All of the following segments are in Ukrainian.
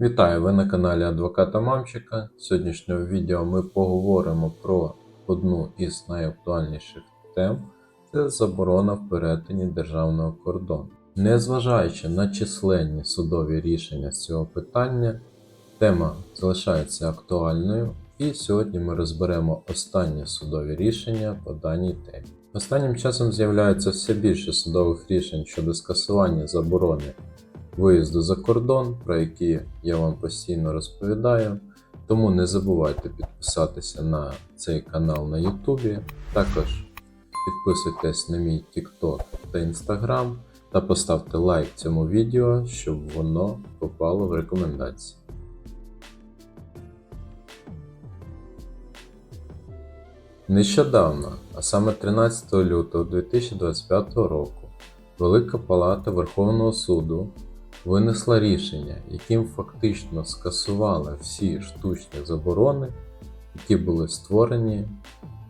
Вітаю! Ви на каналі Адвоката Мамчика. В сьогоднішньому відео ми поговоримо про одну із найактуальніших тем це заборона в перетині державного кордону. Незважаючи на численні судові рішення з цього питання, тема залишається актуальною, і сьогодні ми розберемо останні судові рішення по даній темі. Останнім часом з'являється все більше судових рішень щодо скасування заборони виїзду за кордон, про які я вам постійно розповідаю. Тому не забувайте підписатися на цей канал на YouTube. Також підписуйтесь на мій TikTok та Instagram та поставте лайк цьому відео, щоб воно попало в рекомендації. Нещодавно, а саме 13 лютого 2025 року, Велика Палата Верховного суду винесла рішення, яким фактично скасувала всі штучні заборони, які були створені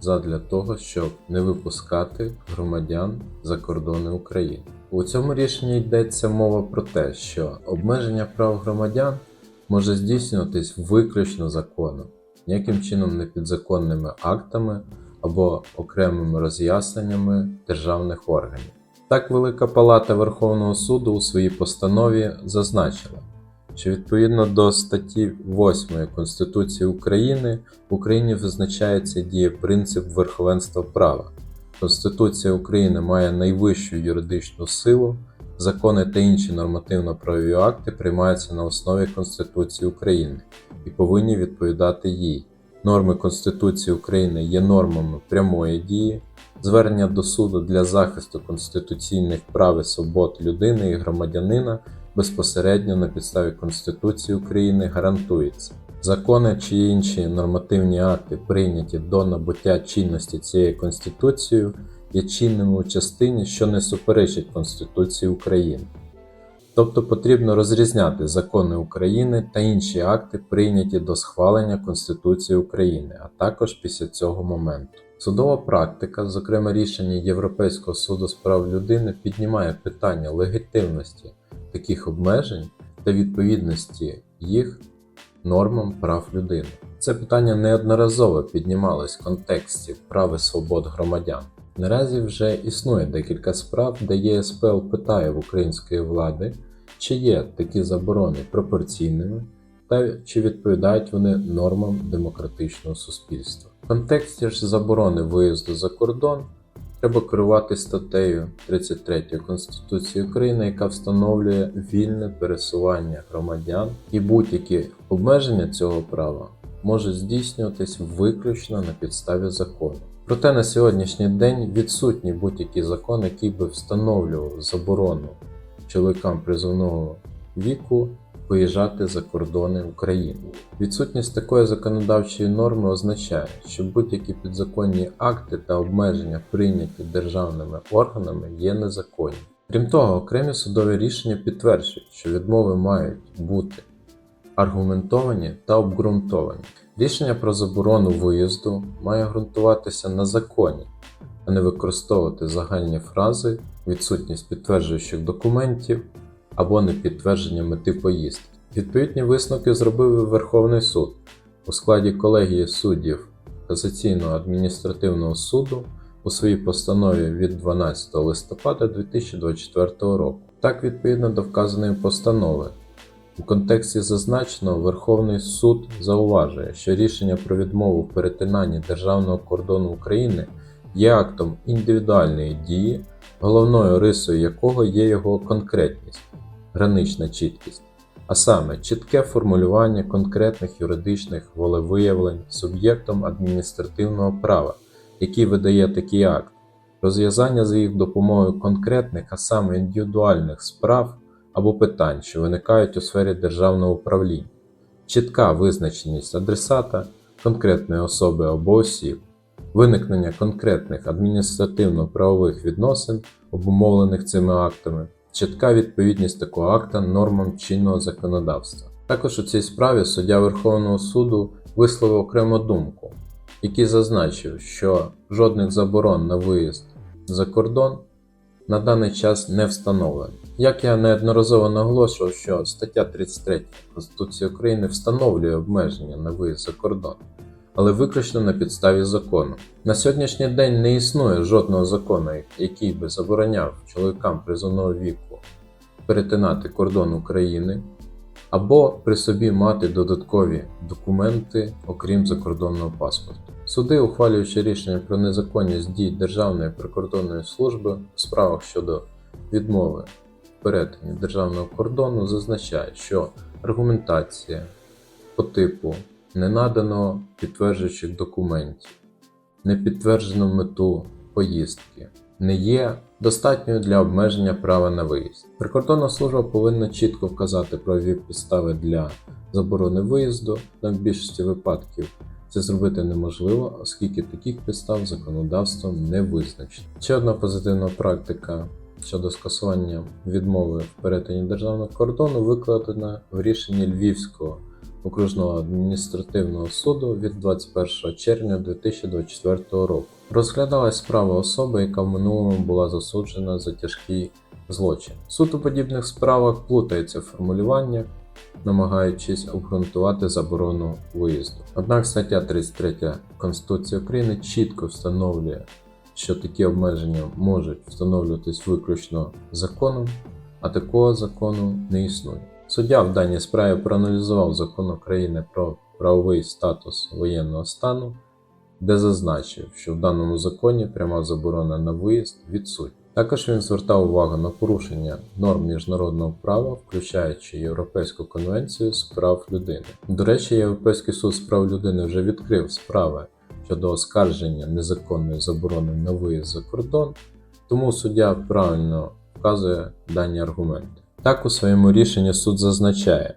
задля того, щоб не випускати громадян за кордони України. У цьому рішенні йдеться мова про те, що обмеження прав громадян може здійснюватись виключно законом, ніяким чином не підзаконними актами або окремими роз'ясненнями державних органів. Так Велика Палата Верховного суду у своїй постанові зазначила, що відповідно до статті 8 Конституції України в Україні визначається діє принцип верховенства права. Конституція України має найвищу юридичну силу, закони та інші нормативно-правові акти приймаються на основі Конституції України і повинні відповідати їй. Норми Конституції України є нормами прямої дії, Звернення до суду для захисту конституційних прав і свобод людини і громадянина безпосередньо на підставі Конституції України гарантується. Закони чи інші нормативні акти, прийняті до набуття чинності цією Конституцією, є чинними у частині, що не суперечить Конституції України. Тобто потрібно розрізняти закони України та інші акти, прийняті до схвалення Конституції України, а також після цього моменту. Судова практика, зокрема рішення Європейського суду з прав людини, піднімає питання легітимності таких обмежень та відповідності їх нормам прав людини. Це питання неодноразово піднімалось в контексті прав і свобод громадян. Наразі вже існує декілька справ, де ЄСПЛ питає в української влади, чи є такі заборони пропорційними та чи відповідають вони нормам демократичного суспільства. В контексті ж заборони виїзду за кордон треба керувати статтею 33 Конституції України, яка встановлює вільне пересування громадян, і будь-які обмеження цього права можуть здійснюватись виключно на підставі закону. Проте на сьогоднішній день відсутній будь-який закон, який би встановлював заборону чоловікам призовного віку виїжджати за кордони України. Відсутність такої законодавчої норми означає, що будь-які підзаконні акти та обмеження, прийняті державними органами, є незаконні. Крім того, окремі судові рішення підтверджують, що відмови мають бути аргументовані та обґрунтовані. Рішення про заборону виїзду має ґрунтуватися на законі, а не використовувати загальні фрази, відсутність підтверджуючих документів або непідтвердження мети поїздки. Відповідні висновки зробив Верховний суд у складі колегії суддів Касаційного адміністративного суду у своїй постанові від 12 листопада 2024 року. Так, відповідно до вказаної постанови, у контексті зазначеного Верховний суд зауважує, що рішення про відмову в перетинанні державного кордону України є актом індивідуальної дії, головною рисою якого є його конкретність гранична чіткість, а саме чітке формулювання конкретних юридичних волевиявлень суб'єктом адміністративного права, який видає такий акт, розв'язання за їх допомогою конкретних, а саме індивідуальних справ або питань, що виникають у сфері державного управління, чітка визначеність адресата, конкретної особи або осіб, виникнення конкретних адміністративно-правових відносин, обумовлених цими актами чітка відповідність такого акта нормам чинного законодавства. Також у цій справі суддя Верховного суду висловив окрему думку, який зазначив, що жодних заборон на виїзд за кордон на даний час не встановлено. Як я неодноразово наголошував, що стаття 33 Конституції України встановлює обмеження на виїзд за кордон, але виключно на підставі закону. На сьогоднішній день не існує жодного закону, який би забороняв чоловікам призовного віку перетинати кордон України або при собі мати додаткові документи, окрім закордонного паспорту. Суди, ухвалюючи рішення про незаконність дій Державної прикордонної служби у справах щодо відмови в перетині державного кордону, зазначають, що аргументація по типу не надано підтверджуючих документів, не підтверджено мету поїздки, не є достатньою для обмеження права на виїзд. Прикордонна служба повинна чітко вказати правові підстави для заборони виїзду, але в більшості випадків це зробити неможливо, оскільки таких підстав законодавством не визначено. Ще одна позитивна практика щодо скасування відмови в перетині державного кордону викладена в рішенні Львівського окружного адміністративного суду від 21 червня 2024 року. Розглядалась справа особи, яка в минулому була засуджена за тяжкий злочин. Суд у подібних справах плутається в формулюваннях, намагаючись обґрунтувати заборону виїзду. Однак стаття 33 Конституції України чітко встановлює, що такі обмеження можуть встановлюватись виключно законом, а такого закону не існує. Суддя в даній справі проаналізував закон України про правовий статус воєнного стану, де зазначив, що в даному законі пряма заборона на виїзд відсутня. Також він звертав увагу на порушення норм міжнародного права, включаючи Європейську конвенцію з прав людини. До речі, Європейський суд з прав людини вже відкрив справи щодо оскарження незаконної заборони на виїзд за кордон, тому суддя правильно вказує дані аргументи. Так у своєму рішенні суд зазначає,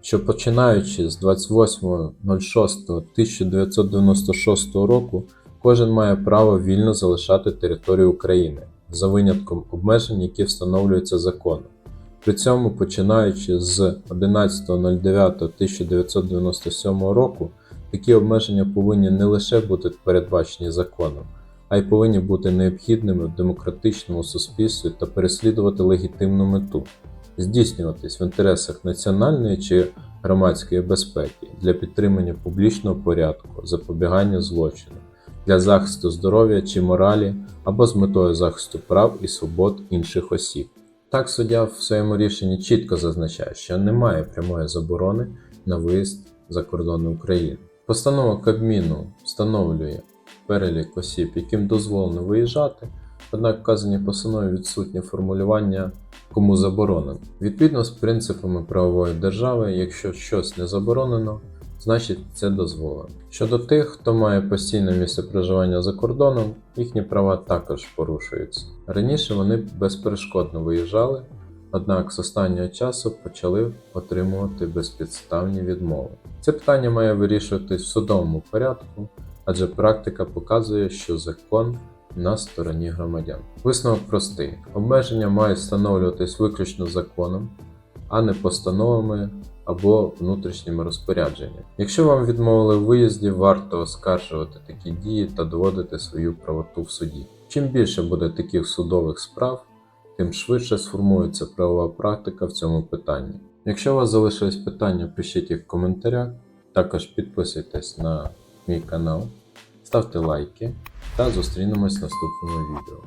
що починаючи з 28.06.1996 року кожен має право вільно залишати територію України за винятком обмежень, які встановлюються законом. При цьому, починаючи з 11.09.1997 року, такі обмеження повинні не лише бути передбачені законом, а й повинні бути необхідними в демократичному суспільстві та переслідувати легітимну мету, здійснюватись в інтересах національної чи громадської безпеки для підтримання публічного порядку, запобігання злочину, для захисту здоров'я чи моралі або з метою захисту прав і свобод інших осіб. Так суддя в своєму рішенні чітко зазначає, що немає прямої заборони на виїзд за кордони України. Постанова Кабміну встановлює перелік осіб, яким дозволено виїжджати, однак вказані постанові відсутнє формулювання кому заборонено. Відповідно з принципами правової держави, якщо щось не заборонено, значить це дозволено. Щодо тих, хто має постійне місце проживання за кордоном, їхні права також порушуються. Раніше вони безперешкодно виїжджали, однак з останнього часу почали отримувати безпідставні відмови. Це питання має вирішуватись в судовому порядку, адже практика показує, що закон на стороні громадян. Висновок простий: обмеження мають встановлюватись виключно законом, а не постановами або внутрішніми розпорядженнями. Якщо вам відмовили в виїзді, варто оскаржувати такі дії та доводити свою правоту в суді. Чим більше буде таких судових справ, тим швидше сформується правова практика в цьому питанні. Якщо у вас залишились питання, пишіть їх в коментарях. Також підписуйтесь на мій канал, ставте лайки та зустрінемось в наступному відео.